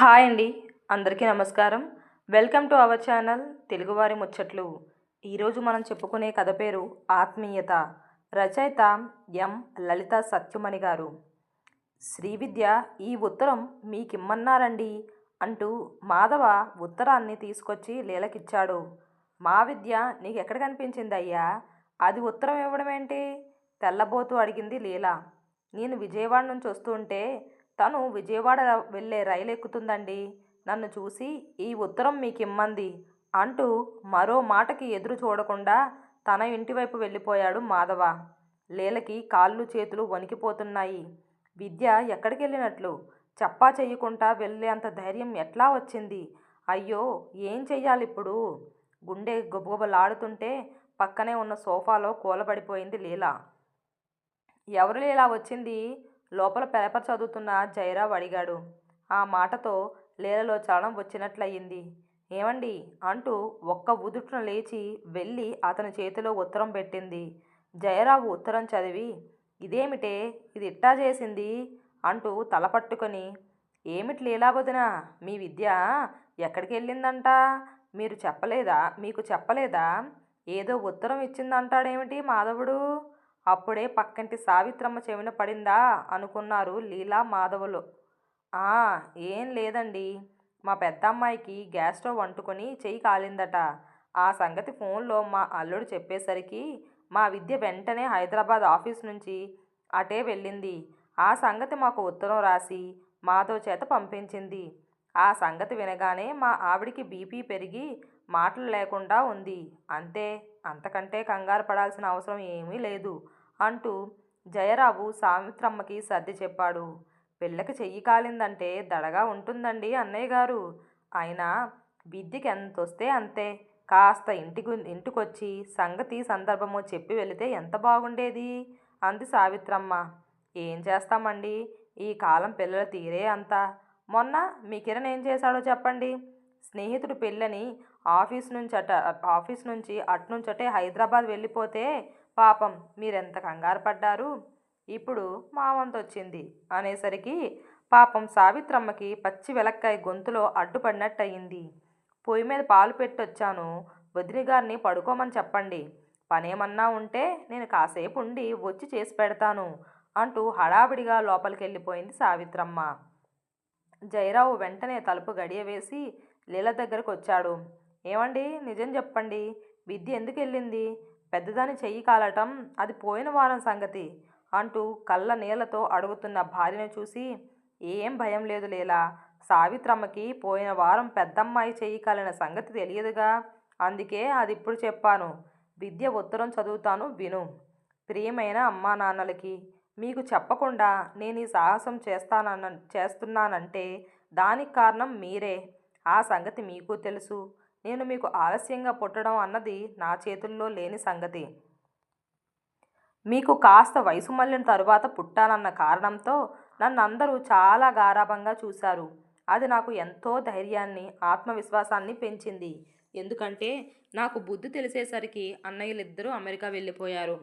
Hi అండి. అందరికీ నమస్కారం. వెల్కమ్ టు అవర్ ఛానల్ తెలుగువారి ముచ్చట్లు. ఈరోజు మనం చెప్పుకునే కథ పేరు ఆత్మీయత. రచయిత ఎం. లలిత సత్యమణి గారు. శ్రీవిద్య ఈ ఉత్తరం మీకిమ్మన్నారండి అంటూ మాధవ ఉత్తరాన్ని తీసుకొచ్చి లీలకిచ్చాడు. మా విద్య నీకు ఎక్కడ కనిపించింది అయ్యా అది ఉత్తరం ఇవ్వడం ఏంటి తెల్లబోతూ అడిగింది లీల. నేను విజయవాడ నుంచి వస్తుంటే తను విజయవాడ వెళ్ళే రైలు ఎక్కుతుందండి. నన్ను చూసి ఈ ఉత్తరం మీకు ఇమ్మంది అంటూ మరో మాటకి ఎదురు చూడకుండా తన ఇంటి వైపు వెళ్ళిపోయాడు మాధవ. లీలకి కాళ్ళు చేతులు వణికిపోతున్నాయి. విద్య ఎక్కడికి వెళ్ళినట్లు చెప్పా చెయ్యకుండా వెళ్ళేంత ధైర్యం ఎట్లా వచ్చింది? అయ్యో ఏం చెయ్యాలి ఇప్పుడు గుండె గుబగుబలాడుతుంటే పక్కనే ఉన్న సోఫాలో కూలబడిపోయింది లీల. ఎవరు లీలా వచ్చింది? లోపల పేపర్ చదువుతున్న జయరావు అడిగాడు. ఆ మాటతో లీలలో చలనం వచ్చినట్లయింది. ఏమండి? అంటూ ఒక్క ఉదుటున లేచి వెళ్ళి అతని చేతిలో ఉత్తరం పెట్టింది. జయరావు ఉత్తరం చదివి ఇదేమిటే? ఇది ఇట్టా చేసింది? అంటూ తల పట్టుకొని ఏమిటి లీలాబొదిన మీ విద్య ఎక్కడికి వెళ్ళిందంట మీరు చెప్పలేదా? మీకు చెప్పలేదా? ఏదో ఉత్తరం ఇచ్చిందంటాడేమిటి మాధవుడు? అప్పుడే పక్కింటి సావిత్రమ్మ చెవిన పడిందా? అనుకున్నారు లీలా మాధవులు. ఆ ఏం లేదండి. మా పెద్దమ్మాయికి గ్యాస్ స్టవ్ వంటుకొని చెయ్యి కాలిందట. ఆ సంగతి ఫోన్లో మా అల్లుడు చెప్పేసరికి మా విద్య వెంటనే హైదరాబాద్ ఆఫీస్ నుంచి అటే వెళ్ళింది. ఆ సంగతి మాకు ఉత్తరం రాసి మాధవ్ చేత పంపించింది. ఆ సంగతి వినగానే మా ఆవిడికి బీపీ పెరిగి మాటలు లేకుండా ఉంది. అంతే అంతకంటే కంగారు పడాల్సిన అవసరం ఏమీ లేదు. అంటూ జయరావు సావిత్రమ్మకి సర్ది చెప్పాడు. పిల్లకి చెయ్యి కాలిందంటే దడగా ఉంటుందండి అన్నయ్య గారు. అయినా విద్యకి ఎంత వస్తే అంతే. కాస్త ఇంటికి ఇంటికొచ్చి సంగతి సందర్భము చెప్పి వెళితే ఎంత బాగుండేది? అంది సావిత్రమ్మ. ఏం చేస్తామండి? ఈ కాలం పిల్లల తీరే అంత. మొన్న మీ కిరణ్ ఏం చేశాడో చెప్పండి. స్నేహితుడు పెళ్ళని ఆఫీస్ నుంచి అట ఆఫీస్ నుంచి అట్నుంచటే హైదరాబాద్ వెళ్ళిపోతే పాపం మీరెంత కంగారు పడ్డారు? ఇప్పుడు మా వంతు వచ్చింది అనేసరికి పాపం సావిత్రమ్మకి పచ్చి వెలక్కాయ గొంతులో అడ్డుపడినట్టయింది. పొయ్యి మీద పాలు పెట్టొచ్చాను. వదిన గారిని పడుకోమని చెప్పండి. పనేమన్నా ఉంటే నేను కాసేపు ఉండి వచ్చి చేసి పెడతాను అంటూ హడావిడిగా లోపలికి వెళ్ళిపోయింది సావిత్రమ్మ. జయరావు వెంటనే తలుపు గడియవేసి లీల దగ్గరకు వచ్చాడు ఏమండి? నిజం చెప్పండి. విద్య ఎందుకు వెళ్ళింది పెద్దదాని చెయ్యి కాలటం అది పోయిన వారం సంగతి అంటూ కళ్ళ నీళ్ళతో అడుగుతున్న భార్యను చూసి ఏం భయం లేదు లేలా సావిత్రమ్మకి పోయిన వారం పెద్దమ్మాయి చెయ్యి కాలిన సంగతి తెలియదుగా. అందుకే అది ఇప్పుడు చెప్పాను. విద్య ఉత్తరం చదువుతాను విను. ప్రియమైన అమ్మా నాన్నలకి మీకు చెప్పకుండా నేను ఈ సాహసం చేస్తానన్న చేస్తున్నానంటే దానికి కారణం మీరే. ఆ సంగతి మీకు తెలుసు. నేను మీకు ఆలస్యంగా పుట్టడం అన్నది నా చేతుల్లో లేని సంగతి. మీకు కాస్త వయసు మళ్ళిన తరువాత పుట్టానన్న కారణంతో నన్ను అందరూ చాలా గారాభంగా చూశారు. అది నాకు ఎంతో ధైర్యాన్ని ఆత్మవిశ్వాసాన్ని పెంచింది. ఎందుకంటే నాకు బుద్ధి తెలిసేసరికి అన్నయ్యలిద్దరూ అమెరికా వెళ్ళిపోయారు.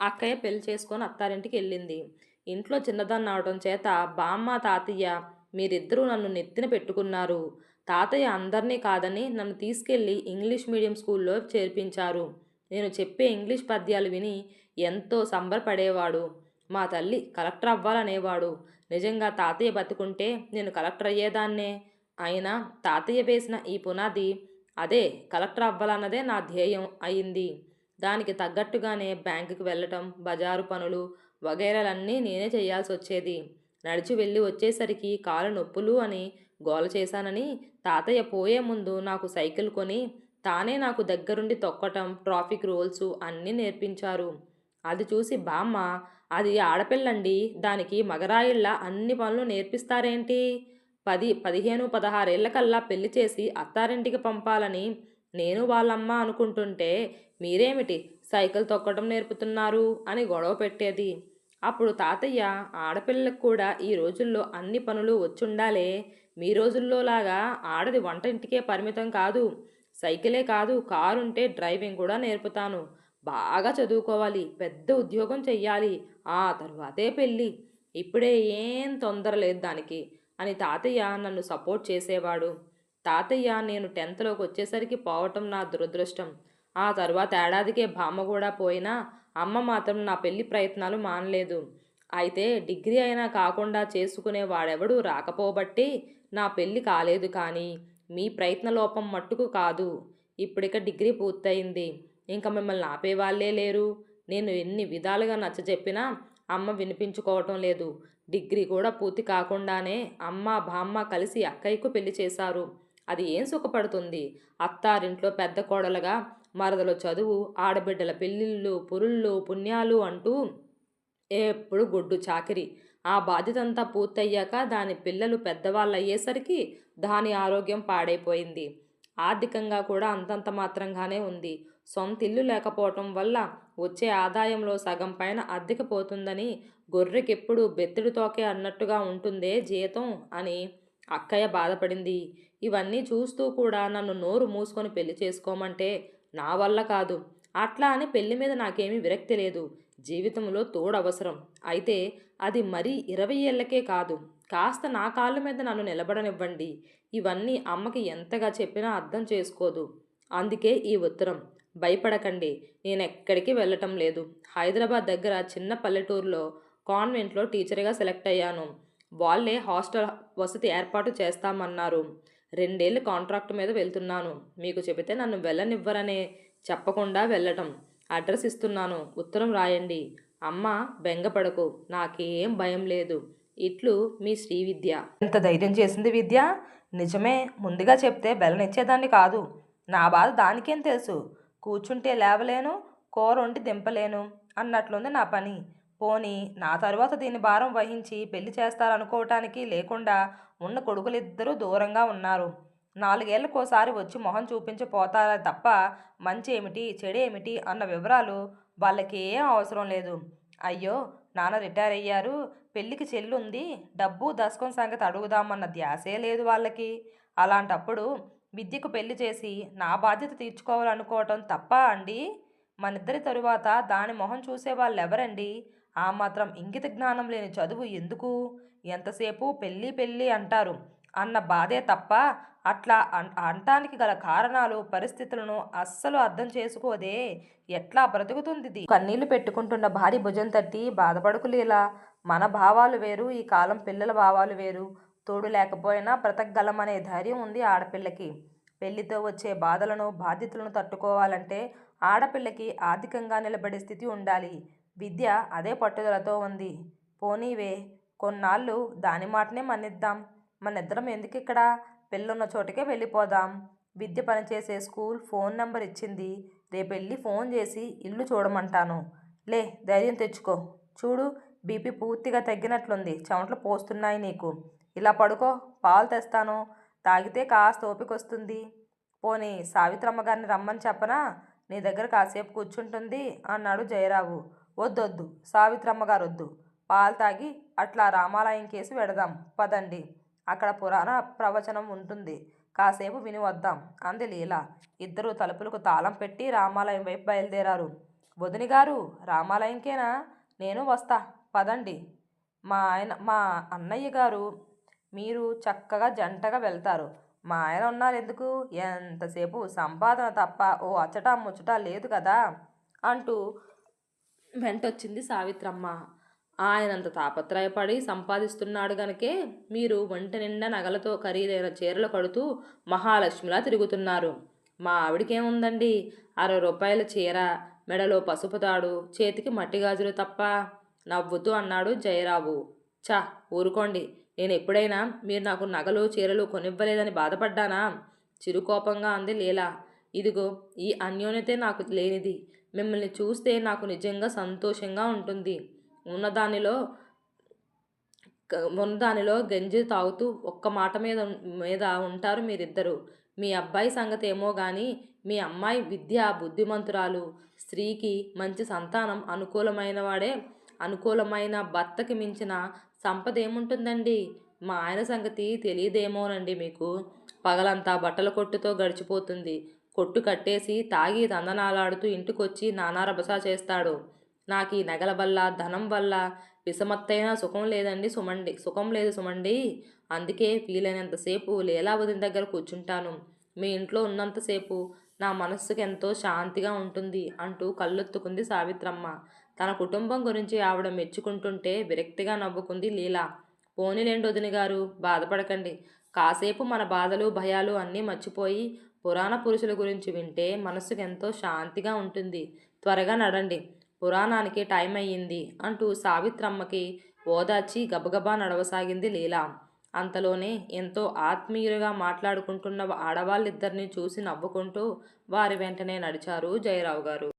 అక్కయ్య పెళ్ళి చేసుకొని అత్తారింటికి వెళ్ళింది. ఇంట్లో చిన్నదాన్ని అవడం చేత బామ్మ తాతయ్య మీరిద్దరూ నన్ను నెత్తిన పెట్టుకున్నారు. తాతయ్య అందరినీ కాదని నన్ను తీసుకెళ్ళి ఇంగ్లీష్ మీడియం స్కూల్లో చేర్పించారు. నేను చెప్పే ఇంగ్లీష్ పద్యాలు విని ఎంతో సంబరపడేవాడు. మా తల్లి కలెక్టర్ అవ్వాలనేవాడు. నిజంగా తాతయ్య బతుకుంటే నేను కలెక్టర్ అయ్యేదాన్నే. అయినా తాతయ్య వేసిన ఈ పునాది అదే కలెక్టర్ అవ్వాలన్నదే నా ధ్యేయం అయింది. దానికి తగ్గట్టుగానే బ్యాంకుకి వెళ్ళటం బజారు పనులు వగైరాలన్నీ నేనే చేయాల్సి వచ్చేది నడిచి వెళ్ళి వచ్చేసరికి కాలు నొప్పులు అని గోల చేశానని తాతయ్య పోయే ముందు నాకు సైకిల్ కొని తానే నాకు దగ్గరుండి తొక్కటం ట్రాఫిక్ రూల్స్ అన్నీ నేర్పించారు. అది చూసి బామ్మ అది ఆడపిల్లండి దానికి మగరాయిళ్ళ అన్ని పనులు నేర్పిస్తారేంటి? పది పదిహేను పదహారేళ్ళకల్లా పెళ్ళి చేసి అత్తారింటికి పంపాలని నేను వాళ్ళమ్మ అనుకుంటుంటే మీరేమిటి సైకిల్ తొక్కడం నేర్పుతున్నారు అని గొడవ పెట్టేది. అప్పుడు తాతయ్య ఆడపిల్లలకు కూడా ఈ రోజుల్లో అన్ని పనులు వచ్చుండాలే. మీ రోజుల్లో లాగా ఆడది వంట ఇంటికే పరిమితం కాదు. సైకిలే కాదు కారుంటే డ్రైవింగ్ కూడా నేర్పుతాను. బాగా చదువుకోవాలి పెద్ద ఉద్యోగం చెయ్యాలి ఆ తర్వాతే పెళ్ళి. ఇప్పుడే ఏం తొందర లేదు దానికి అని తాతయ్య నన్ను సపోర్ట్ చేసేవాడు. తాతయ్య నేను టెన్త్లోకి వచ్చేసరికి పోవటం నా దురదృష్టం. ఆ తర్వాత ఏడాదికే బామ్మ కూడా పోయినా అమ్మ మాత్రం నా పెళ్ళి ప్రయత్నాలు మానలేదు. అయితే డిగ్రీ అయినా కాకుండా చేసుకునే వాడెవడు రాకపోబట్టి నా పెళ్ళి కాలేదు కానీ మీ ప్రయత్న లోపం మట్టుకు కాదు. ఇప్పుడిక డిగ్రీ పూర్తయింది. ఇంకా మిమ్మల్ని ఆపేవాళ్ళే లేరు. నేను ఎన్ని విధాలుగా నచ్చజెప్పినా అమ్మ వినిపించుకోవటం లేదు. డిగ్రీ కూడా పూర్తి కాకుండానే అమ్మ బామ్మ కలిసి అక్కయ్యకు పెళ్ళి చేశారు. అది ఏం సుఖపడుతుంది? అత్తారింట్లో పెద్ద కోడలుగా మరదల చదువు ఆడబిడ్డల పెళ్ళిళ్ళు పురుళ్ళు పుణ్యాలు అంటూ ఎప్పుడు గొడ్డు చాకిరి. ఆ బాధ్యత అంతా పూర్తయ్యాక దాని పిల్లలు పెద్దవాళ్ళు అయ్యేసరికి దాని ఆరోగ్యం పాడైపోయింది. ఆర్థికంగా కూడా అంతంత మాత్రంగానే ఉంది. సొంత ఇల్లు లేకపోవటం వల్ల వచ్చే ఆదాయంలో సగం పైన అద్దెకి పోతుందని గొర్రెకెప్పుడు బెత్తిడి తోకే అన్నట్టుగా ఉంటుందే జీతం అని అక్కయ్య బాధపడింది. ఇవన్నీ చూస్తూ కూడా నన్ను నోరు మూసుకొని పెళ్ళి చేసుకోమంటే నా వల్ల కాదు. అట్లా అని పెళ్ళి మీద నాకేమీ విరక్తి లేదు. జీవితంలో తోడు అవసరం అయితే అది మరీ ఇరవై ఏళ్ళకే కాదు. కాస్త నా కాళ్ళ మీద నన్ను నిలబడనివ్వండి. ఇవన్నీ అమ్మకి ఎంతగా చెప్పినా అర్థం చేసుకోదు. అందుకే ఈ ఉత్తరం. భయపడకండి. నేను ఎక్కడికి వెళ్ళటం లేదు. హైదరాబాద్ దగ్గర చిన్న పల్లెటూరులో కాన్వెంట్లో టీచర్గా సెలెక్ట్ అయ్యాను. వాళ్ళే హాస్టల్ వసతి ఏర్పాటు చేస్తామన్నారు. రెండేళ్ళు కాంట్రాక్ట్ మీద వెళ్తున్నాను. మీకు చెబితే నన్ను వెళ్ళనివ్వరనే చెప్పకుండా వెళ్ళటం. అడ్రస్ ఇస్తున్నాను. ఉత్తరం రాయండి. అమ్మ బెంగపడకు. నాకేం భయం లేదు. ఇట్లు మీ శ్రీ విద్య ఇంత ధైర్యం చేసింది విద్య? నిజమే ముందుగా చెప్తే బెల్లనిచ్చేదాన్ని కాదు. నా బాధ దానికేం తెలుసు? కూర్చుంటే లేవలేను కూర వండి దింపలేను అన్నట్లుంది నా పని. పోనీ నా తరువాత దీని భారం వహించి పెళ్ళి చేస్తారనుకోవటానికి లేకుండా ఉన్న కొడుకులిద్దరూ దూరంగా ఉన్నారు. నాలుగేళ్ళకోసారి వచ్చి మొహం చూపించిపోతారా తప్ప మంచి ఏమిటి చెడేమిటి అన్న వివరాలు వాళ్ళకి ఏం అవసరం లేదు. అయ్యో నాన్న రిటైర్ అయ్యారు. పెళ్ళికి చెల్లుంది. డబ్బు దశకం సంగతి అడుగుదామన్న ధ్యాసే లేదు వాళ్ళకి. అలాంటప్పుడు విద్యకు పెళ్ళి చేసి నా బాధ్యత తీర్చుకోవాలనుకోవటం తప్ప అండి? మనిద్దరి తరువాత దాని మొహం చూసే వాళ్ళు ఎవరండి ఆ మాత్రం ఇంగిత జ్ఞానం లేని చదువు ఎందుకు? ఎంతసేపు పెళ్ళి పెళ్ళి అంటారు. అన్న బాధే తప్ప అట్లా అన్- గల కారణాలు పరిస్థితులను అస్సలు అర్థం చేసుకోదే. ఎట్లా బ్రతుకుతుంది ఇది? కన్నీళ్ళు పెట్టుకుంటున్న భార్య భుజం తట్టి బాధపడుకులేలా మన భావాలు వేరు ఈ కాలం పిల్లల భావాలు వేరు. తోడు లేకపోయినా బ్రతకగలమనే ధైర్యం ఉంది ఆడపిల్లకి. పెళ్ళితో వచ్చే బాధలను బాధ్యతలను తట్టుకోవాలంటే ఆడపిల్లకి ఆర్థికంగా నిలబడే స్థితి ఉండాలి. విద్య అదే పట్టుదలతో ఉంది. పోనీవే కొన్నాళ్ళు దాని మాటనే మన్నిద్దాం. మనిద్దరం ఎందుకు ఇక్కడ పెళ్ళున్న చోటుకే వెళ్ళిపోదాం. విద్య పనిచేసే స్కూల్ ఫోన్ నంబర్ ఇచ్చింది. రేపు వెళ్ళి ఫోన్ చేసి ఇల్లు చూడమంటాను. లే ధైర్యం తెచ్చుకో. చూడు బీపీ పూర్తిగా తగ్గినట్లుంది. చెమటలు పోస్తున్నాయి నీకు. ఇలా పడుకో పాలు తెస్తాను. తాగితే కాస్త ఓపికొస్తుంది. పోనీ సావిత్రమ్మ గారిని రమ్మని చెప్పనా? నీ దగ్గర కాసేపు కూర్చుంటుంది అన్నాడు జయరావు. వద్దొద్దు సావిత్రమ్మ గారు వద్దు పాలు తాగి అట్లా రామాలయం కేసి వెడదాం పదండి. అక్కడ పురాణ ప్రవచనం ఉంటుంది. కాసేపు విని వద్దాం అంది లీల. ఇద్దరు తలుపులకు తాళం పెట్టి రామాలయం వైపు బయలుదేరారు. వదిని గారు రామాలయంకేనా? నేను వస్తా పదండి. మా ఆయన మా అన్నయ్య గారు మీరు చక్కగా జంటగా వెళ్తారు. మా ఆయన ఉన్నారు ఎందుకు ఎంతసేపు సంపాదన తప్ప ఓ అచ్చట ముచ్చట లేదు కదా అంటూ వెంటొచ్చింది సావిత్రమ్మ. ఆయనంత తాపత్రయపడి సంపాదిస్తున్నాడు గనకే మీరు వంట నిండా నగలతో ఖరీదైన చీరలు కడుతూ మహాలక్ష్మిలా తిరుగుతున్నారు. మా ఆవిడకేముందండి? అరవై రూపాయల చీర మెడలో పసుపు తాడు చేతికి మట్టి గాజులు తప్ప నవ్వుతూ అన్నాడు జయరావు. చా ఊరుకోండి. నేను ఎప్పుడైనా మీరు నాకు నగలు చీరలు కొనివ్వలేదని బాధపడ్డానా? చిరుకోపంగా అంది లీలా. ఇదిగో ఈ అన్యోన్యతే నాకు లేనిది. మిమ్మల్ని చూస్తే నాకు నిజంగా సంతోషంగా ఉంటుంది. ఉన్నదానిలో ఉన్నదానిలో గంజి తాగుతూ ఒక్క మాట మీద మీద ఉంటారు మీరిద్దరు. మీ అబ్బాయి సంగతి ఏమో కానీ మీ అమ్మాయి విద్య బుద్ధిమంతురాలు స్త్రీకి మంచి సంతానం అనుకూలమైన వాడే అనుకూలమైన భర్తకి మించిన సంపద ఏముంటుందండి మా ఆయన సంగతి తెలియదేమోనండి మీకు. పగలంతా బట్టల కొట్టుతో గడిచిపోతుంది. కొట్టు కట్టేసి తాగి తందనాలాడుతూ ఇంటికొచ్చి నానారభసా చేస్తాడు. నాకు ఈ నగల వల్ల ధనం వల్ల విషమత్తైన సుఖం లేదండి సుమండి. సుఖం లేదు సుమండి. అందుకే వీలైనంతసేపు లీలావతిని దగ్గర కూర్చుంటాను. మీ ఇంట్లో ఉన్నంతసేపు నా మనస్సుకు ఎంతో శాంతిగా ఉంటుంది అంటూ కళ్ళొత్తుకుంది సావిత్రమ్మ. తన కుటుంబం గురించి ఆవిడ మెచ్చుకుంటుంటే విరక్తిగా నవ్వుకుంది లీలా. పోనీలేండి వదిన గారు బాధపడకండి. కాసేపు మన బాధలు భయాలు అన్నీ మర్చిపోయి పురాణ పురుషుల గురించి వింటే మనసుకు ఎంతో శాంతిగా ఉంటుంది. త్వరగా నడండి. పురాణానికి టైం అయ్యింది అంటూ సావిత్రమ్మకి ఓదార్చి గబగబా నడవసాగింది లీలా. అంతలోనే ఎంతో ఆత్మీయులుగా మాట్లాడుకుంటున్న ఆడవాళ్ళిద్దరిని చూసి నవ్వుకుంటూ వారి వెంటనే నడిచారు జయరావు గారు.